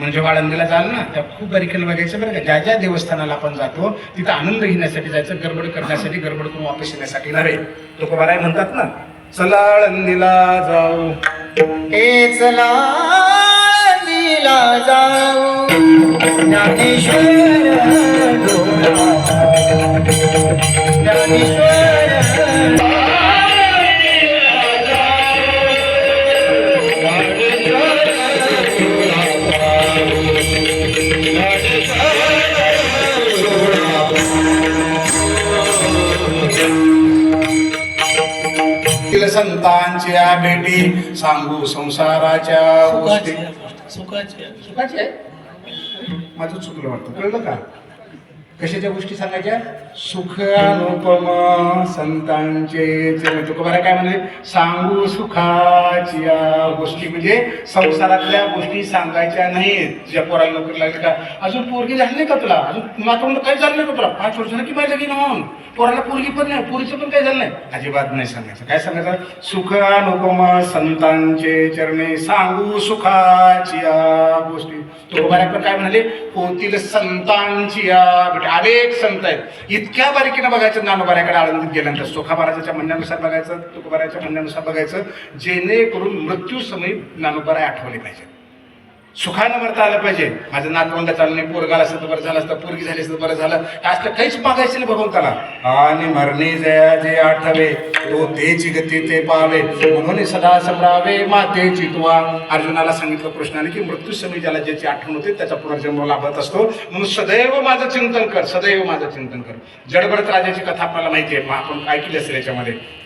म्हणजे आळंदीला जाल ना त्या खूप बारीकेला बघायचं बरं का. ज्या ज्या देवस्थानाला आपण जातो तिथं आनंद घेण्यासाठी जायचं गडबड करण्यासाठी गडबड करून वापस येण्यासाठी नव्हे. लोक बराय म्हणतात ना. चला आळंदीला जाऊ. हे चला लीला जाऊ. ज्ञानेश्वर तिला संतांच्या भेटी. सांगू संसाराच्या गोष्टी. सुखाची सुखाची माझं चुकलं वाटतं. कळलं का? कशाच्या गोष्टी सांगायच्या? सुख अनुपम संतांचे तुकोबारा काय म्हणले? सांगू सुखाची गोष्टी. म्हणजे संसारातल्या गोष्टी सांगायच्या नाहीत. ज्या पोराला नोकरी लागली का? अजून पोरगी झाली नाही का तुला? अजून मातोंड काही झालं नाही का तुला? पाच वर्ष की पाहिजे की म्हणून पोराला पोरगी पण नाही पोरीचं पण काही झालं नाही. अजिबात नाही सांगायचं. काय सांगायचं? सुख अनुपम संतांचे चरणे सांगू सुखाच्या गोष्टी काय म्हणाले होतील संतांची या अनेक संत आहेत. इतक्या बारीकीनं बघायचं ज्ञानोबाऱ्याकडे आळंदीत गेल्यानंतर सुखाबाराच्या म्हणण्यानुसार बघायचं तुकोबाऱ्याच्या म्हणण्यानुसार बघायचं जेणेकरून मृत्यू समय ज्ञानोबाराय आठवले पाहिजेत. सुखानं मरता आलं पाहिजे. माझं नातवंड चाललं नाही पोरगाला असतं तर बरं झालं असतं पोरगी झाली असतं तर बरं झालं. असलं काहीच मागायचं नाही भगवंताला. आणि मरणे जया जे आठवे तो तेची गती ते पावे. म्हणून सदा समरावे मातेची तुवा अर्जुनाला सांगितलं कृष्णाने की मृत्यू समी ज्याला ज्याची आठवण होते त्याचा पुनर्जन्म लाभत असतो. म्हणून सदैव माझं चिंतन कर सदैव माझं चिंतन कर. जडभरत राजाची कथा आपल्याला माहिती आहे. मग आपण काय असेल याच्यामध्ये?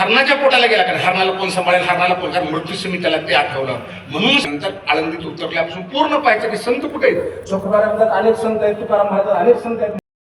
हरणाच्या पोटाला गेला कारण हरणाला कोण सांभाळेल? हरणाला कोण? कारण मृत्यूसमी त्याला ते आठवलं. म्हणून नंतर आळंदीत उतरल्यापासून पूर्ण पाहायचं की संत कुठे आहेत? अनेक संत आहेत तुकाराम महाराज अनेक संत आहेत.